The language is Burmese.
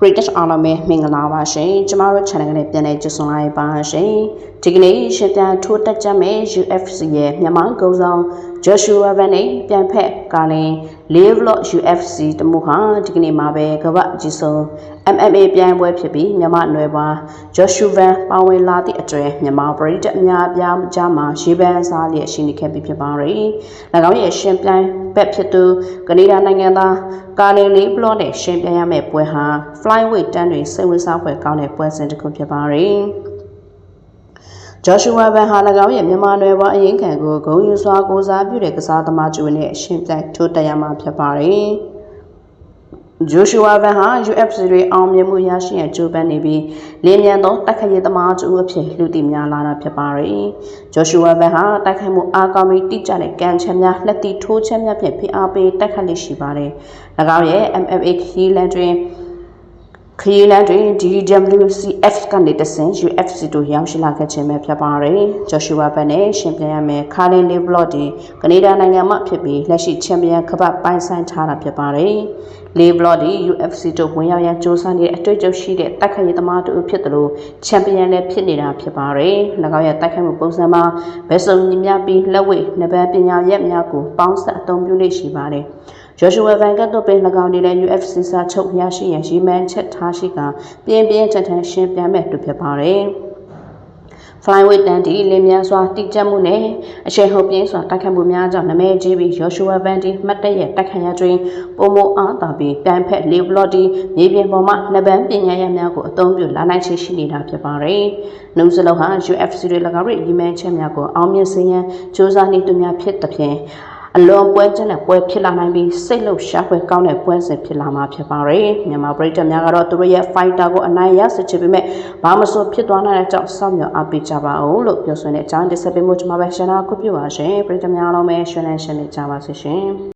British အားလုံးပဲမင်္ဂလာပါရှင်ကျမတို့ channel ကနေပြန်လည်ကြိုဆိုလိုက်ပါရှင်ဒီကနေ့ရှင်ပြန်ထိုးတက်ကြမဲ့ UFC ရဲ့မြန်မာကုံဆောင် Joshua Van နဲ့ပြန်ဖက်ကလည်း Live Lot UFC တမှုဟာဒီကနေ့မှာပဲကမ္ဘာကြီးဆုံး MMA ပြိုင်ပွဲဖြစ်ပြီးမြန်မာနွယ်ပွား Joshua Van ပါဝင်လာသည့်အတွက်မြန်မာပရိသတ်အများအပြားကြားမှာရေပန်းစားလျက်ရှိနေခဲ့ပြီဖြစ်ပါတယ်၎င်းရဲ့ရှင်ပြန်ဘက်ဖြစ်သူကနေဒါနိုင်ငံသားကာလီလေးဘလော့နဲ့ရှင်ပြန်ရမယ့်ပွဲဟာ flyweight တန်းတွေစိတ်ဝင်စားဖွယ်ကောင်းတဲ့ပွဲစဉ်တစ်ခုဖြစ်ပါတယ်။ Joshua Van ဟာ၎င်းရဲ့မြန်မာနယ်ဘွားအရင်ခံကိုဂုံယူစွာကိုစားပြုတဲ့ကစားသမားကျူနဲ့အရှင်ပြန်ထိုးတက်ရမှာဖြစ်ပါတယ်။ Joshua Van ဟာ UFC တွေအောင်မြင်မှုရရှိရန်ကြိုးပမ်းနေပြီးလင်းမြန်သောတိုက်ခိုက်ရေးသမားကျူအဖြစ်လူသိများလာတာဖြစ်ပါတယ်။ Joshua Van ဟာတိုက်ခိုက်မှုအားကောင်းပြီးတိကျတဲ့ကံချက်များလက်တီထိုးချက်များဖြင့်ဖိအားပေးတိုက်ခိုက်လိရှိပါတယ်။၎င်းရဲ့ MMA ခီးလန်တွင် ခရီးလမ်းတွင် DWCF ကနေတဆင့် UFC တို့ရောက်ရှိလာခဲ့ခြင်းပဲဖြစ်ပါတယ်။ Joshua ဘက်နဲ့ရှင်ပြန်ရမယ်ခါလင်လေးဘလော့ဒီကနေဒါနိုင်ငံမှဖြစ်ပြီးလက်ရှိချန်ပီယံကပတ်ပိုင်ဆိုင်ထားတာဖြစ်ပါတယ်။ လေးဘလော့ဒီ UFC တို့ဝင်ရောက်ရန်စ조사နေတဲ့အတွေ့အကြုံရှိတဲ့တိုက်ခိုက်ရေးသမားတို့ဖြစ်တယ်လို့ချန်ပီယံလည်းဖြစ်နေတာဖြစ်ပါတယ်။၎င်းရဲ့တိုက်ခိုက်မှုပုံစံမှာဘယ်စုံညီမျှပြီးလက်ဝဲနှစ်ပန်းပညာရက်များကိုပေါင်းစပ်အသုံးပြုနေရှိပါတယ်။ Joshua Van ကတော့ပင်၎င်းနေလဲ UFC စာချုပ်ရရှိရန်ရီမန်ချက်ထားရှိကပြင်းပြင်းထန်ထန်ရှင်းပြမဲ့တူဖြစ်ပါတယ်။ flyweight တန်းတီလင်းမြန်စွာတိကျမှုနဲ့အချိန်ဟုတ်ပြင်းစွာတိုက်ခတ်မှုများကြောင့်နမဲကြီးပြီး Joshua Van တီမှတ်တရဲ့တိုက်ခတ်ရတွင်ပုံမအားတာပြီးပြန်ဖက်လေဘလော့တီမြေပြင်ပေါ်မှနှစ်ပန်းပညာရများကိုအသုံးပြုလာနိုင်ချေရှိနေတာဖြစ်ပါတယ်။နှုံးစလုံးဟာ UFC တွေ၎င်းရဲ့ရီမန်ချက်များကိုအောင်မြင်စေရန်စ조사နေသူများဖြစ်သဖြင့် အလွန်ပွဲချင်းတဲ့ပွဲဖြစ်လာနိုင်ပြီးစိတ်လှုပ်ရှားပွဲကောင်းတဲ့ပွဲစဉ်ဖြစ်လာမှာဖြစ်ပါတယ်မြန်မာပရိသတ်များကတော့သူတို့ရဲ့ fighter ကိုအနိုင်ရစေချင်ပေမဲ့ဘာမဆိုဖြစ်သွားနိုင်တဲ့အကြောင်းစောင့်မျှော်အားပေးကြပါဦးလို့ပြောဆိုနေတဲ့အကြောင်းဒီဆက်ပေးမှုကျွန်မပဲရှင်းတာခုပြပါရှင်ပရိသတ်များအားလုံးပဲရှင်းလင်းရှင်းလင်းကြပါစေရှင်